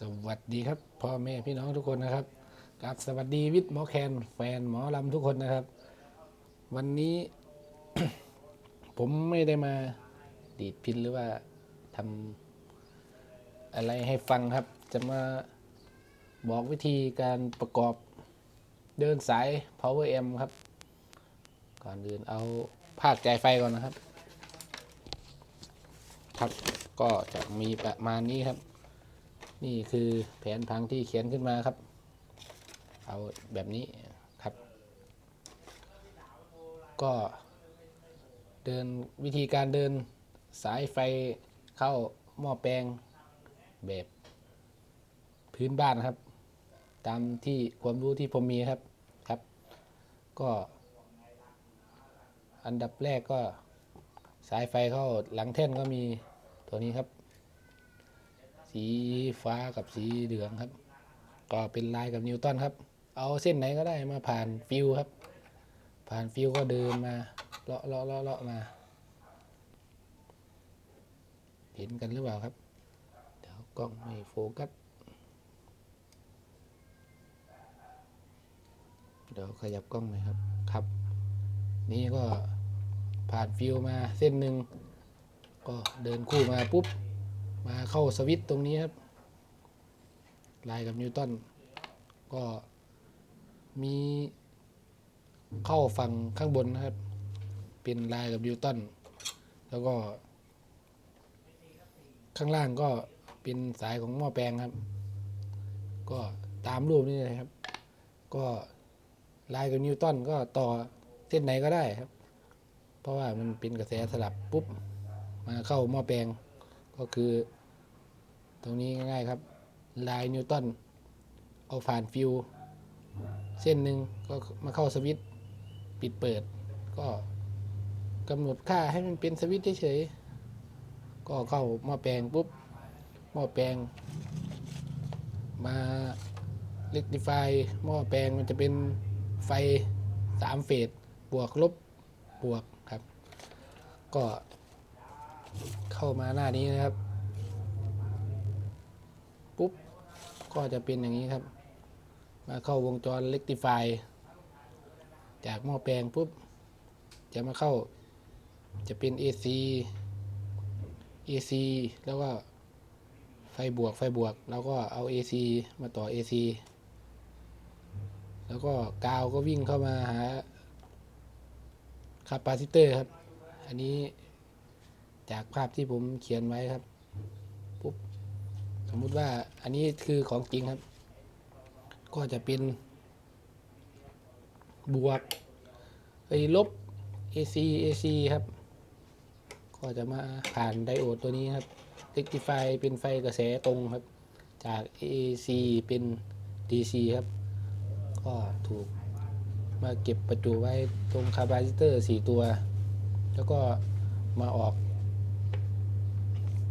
สวัสดีครับพ่อแม่พี่น้องทุกคนนะครับกับสวัสดีวิทย์หมอแคนแฟนหมอลำทุกคนนะครับ วันนี้ ผมไม่ได้มาดีดพินหรือว่าทำอะไรให้ฟังครับ จะมาบอกวิธีการประกอบเดินสาย power m ครับ ก่อนอื่นเอาภาคจ่ายไฟก่อนนะครับ ครับก็จะมีประมาณนี้ครับ นี่คือแผนพังที่เขียนขึ้นมาครับ เอาแบบนี้ครับ ก็เดินวิธีการเดินสายไฟเข้าหม้อแปลงแบบพื้นบ้านครับ ตามที่ความรู้ที่ผมมีครับครับ ก็อันดับแรกก็สายไฟเข้าหลังแท่นก็มีตัวนี้ครับ สีฟ้ากับสีเหลืองครับ ก็เป็นลายกับนิวตันครับ เอาเส้นไหนก็ได้มาผ่านฟิวครับ ผ่านฟิวก็เดินมาเลาะเลาะเลาะเลาะมา เห็นกันหรือเปล่าครับ เดี๋ยวกล้องไม่โฟกัส เดี๋ยวขยับกล้องหน่อยครับครับ นี่ก็ผ่านฟิวมาเส้นหนึ่งก็เดินคู่มาปุ๊บ มาเข้าสวิตช์ตรงนี้ครับ ลายกับนิวตันก็มีเข้าฝั่งข้างบนนะครับ เป็นลายกับนิวตันแล้วก็ ข้างล่างก็เป็นสายของหม้อแปลงครับ ก็ตามรูปนี้เลยครับ ก็ลายกับนิวตันก็ต่อเส้นไหนก็ได้ครับ เพราะว่ามันเป็นกระแสสลับปุ๊บ มาเข้าหม้อแปลงก็คือ ตรงนี้ง่ายๆครับ ลายนิวตันเอาผ่านฟิว เส้นหนึ่งก็มาเข้าสวิตปิดเปิด ก็กำหนดค่าให้มันเป็นสวิตเฉยๆก็เข้าหม้อแปลงปุ๊บหม้อแปลง มาเล็กดิฟายหม้อแปลงมันจะเป็นไฟสามเฟสบวกลบบวกครับ ก็เข้ามาหน้านี้นะครับ ก็จะเป็นอย่างนี้ครับ มาเข้าวงจรเล็กติฟายจากหม้อแปลงปุ๊บ จะมาเข้าจะเป็น AC AC แล้วก็ไฟบวกไฟบวก แล้วก็เอา AC มาต่อ AC แล้วก็กาวก็วิ่งเข้ามาหาคาปาซิเตอร์ครับ อันนี้จากภาพที่ผมเขียนไว้ครับ สมมุติว่าอันนี้คือของจริงครับ ก็จะเป็น บวกไอ้ลบ AC AC ครับ ก็จะมาผ่านไดโอดตัวนี้ครับ rectify เป็นไฟกระแสตรงครับ จาก AC เป็น DC ครับ ก็ถูกมาเก็บประจุไว้ตรงคาปาซิเตอร์4ตัว แล้วก็มาออก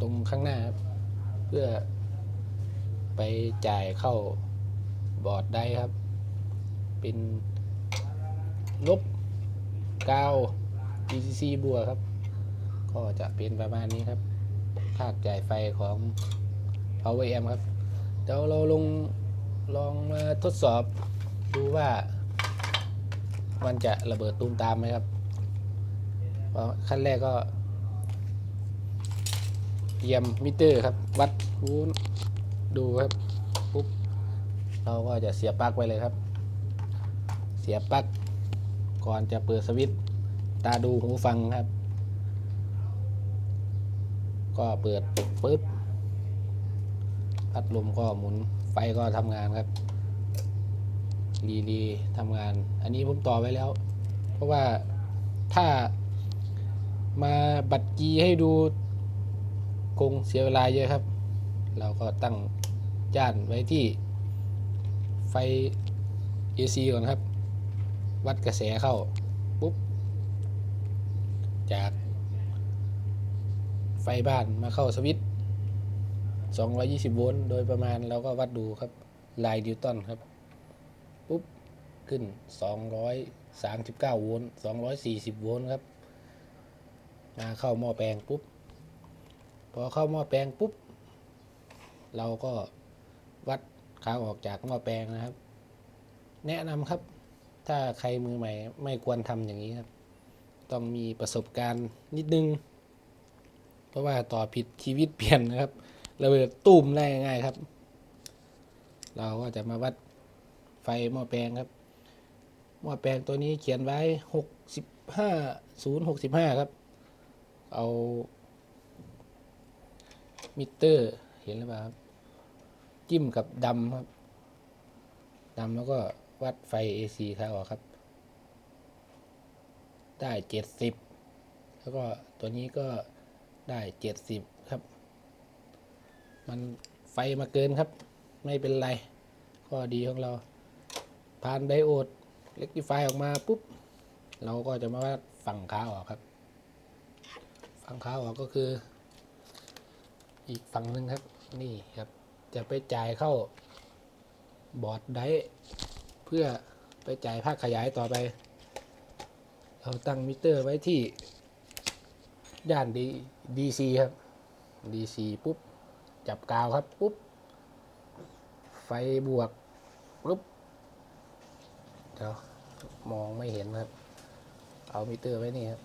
ตรงข้างหน้าครับ เพื่อ ไปจ่ายเข้าบอร์ดได้ครับ เป็นลบกาว DCC บัวครับ ก็จะเป็นประมาณนี้ครับ ภาคจ่ายไฟของ Power AM ครับ เดี๋ยวเราลงลองมาทดสอบดูว่ามันจะระเบิดตูมตามไหมครับขั้นแรกก็เตรียมมิเตอร์ครับ วัดวูน ดูครับปุ๊บเราก็จะเสียบปลั๊กไว้เลยครับ เสียบปลั๊กก่อนจะเปิดสวิตช์ตาดูหูฟังครับ ก็เปิดปุ๊บพัดลมก็หมุนไฟก็ทำงานครับรีรีทำงาน อันนี้ผมต่อไว้แล้ว เพราะว่าถ้ามาบัตรกีให้ดูคงเสียเวลาเยอะครับ เราก็ตั้ง จ้านไว้ที่ไฟ AC ก่อนครับ วัดกระแสเข้า ปุ๊บ จาก ไฟบ้านมาเข้าสวิตช์220 โวลต์โดยประมาณเราก็วัดดูครับ ลายดิวตันครับ ปุ๊บ ขึ้น 239 โวลต์240 โวลต์ครับ มาเข้าหม้อแปลงปุ๊บ พอเข้าหม้อแปลงปุ๊บ เราก็ ขาออกจากหม้อแปลงนะครับ แนะนำครับ ถ้าใครมือใหม่ ไม่ควรทำอย่างนี้ครับ ต้องมีประสบการณ์นิดนึง เพราะว่าต่อผิดชีวิตเปลี่ยนนะครับระเบิดตุ้มได้ง่ายครับ เราก็จะมาวัดไฟหม้อแปลงครับ หม้อแปลงตัวนี้เขียนไว้หกสิบห้าศูนย์หกสิบห้าครับ เอามิเตอร์เห็นหรือเปล่าครับ จิ้มกับดำครับดำแล้วก็วัดไฟ AC ค่าออกครับ ได้เจ็ดสิบแล้วก็ตัวนี้ก็ได้เจ็ดสิบครับ มันไฟมาเกินครับ ไม่เป็นไร ก็ดีของเรา ผ่านไดโอดเล็ก i ฟออกมาปุ๊บ เราก็จะมาวัดฝั่งขาออกครับ ฝั่งขาออกก็คือ อีกฝั่งหนึ่งครับ นี่ครับ จะไปจ่ายเข้าบอร์ดไดร์เพื่อไปจ่ายภาคขยายต่อไป เราตั้งมิเตอร์ไว้ที่ย่านดีดีซีครับดีซีปุ๊บ จับกาวครับปุ๊บ ไฟบวกปุ๊บเดี๋ยวมองไม่เห็นครับ เอามิเตอร์ไว้นี่ครับ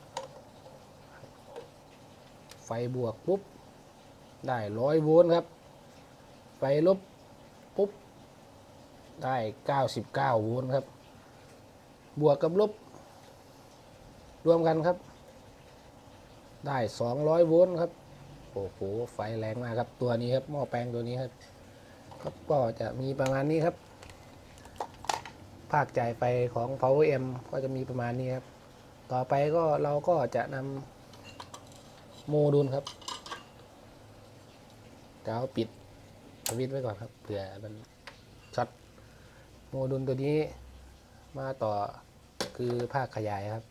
ไฟบวกปุ๊บ ได้ร้อยโวลต์ครับ ไฟลบปุ๊บ ได้เก้าสิบเก้าโวลต์ครับ บวกกับลบ รวมกันครับ ได้สองร้อยโวลต์ครับ โอ้โห ไฟแรงมากครับ ตัวนี้ครับ หม้อแปลงตัวนี้ครับ ครับก็จะมีประมาณนี้ครับ ภาคจ่ายไฟของ Power M ก็จะมีประมาณนี้ครับ ต่อไปก็เราก็จะนำโมดูลครับเดี๋ยวปิด สวิตไว้ก่อนครับเผื่อมันช็อตโมดูลตัวนี้มาต่อคือภาคขยายครับ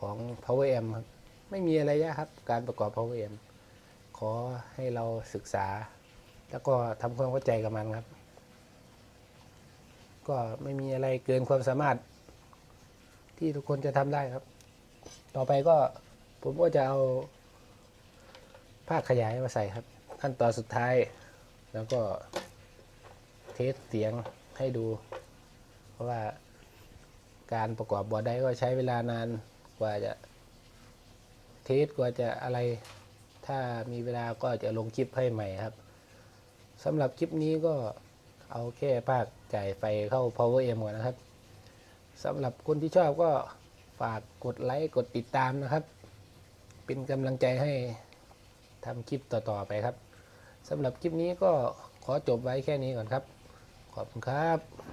ของ Power M ครับไม่มีอะไรยากครับ การประกอบ Power amp ขอให้เราศึกษา แล้วก็ทำความเข้าใจกับมันครับ ก็ไม่มีอะไรเกินความสามารถ ที่ทุกคนจะทำได้ครับ ต่อไปก็ผมก็จะเอาภาคขยายมาใส่ครับ ขั้นตอนสุดท้าย แล้วก็เทสเสียงให้ดู เพราะว่าการประกอบบอดได้ก็ใช้เวลานานกว่าจะเทสกว่าจะอะไรถ้ามีเวลาก็จะลงคลิปให้ใหม่ครับสำหรับคลิปนี้ก็เอาแค่ภาคจ่ายไฟเข้า Power M ก่อนนะครับสำหรับคนที่ชอบก็ฝากกดไลค์กดติดตามนะครับ เป็นกำลังใจให้ทำคลิปต่อ ๆ ไปครับ สำหรับคลิปนี้ก็ขอจบไว้แค่นี้ก่อนครับ ขอบคุณครับ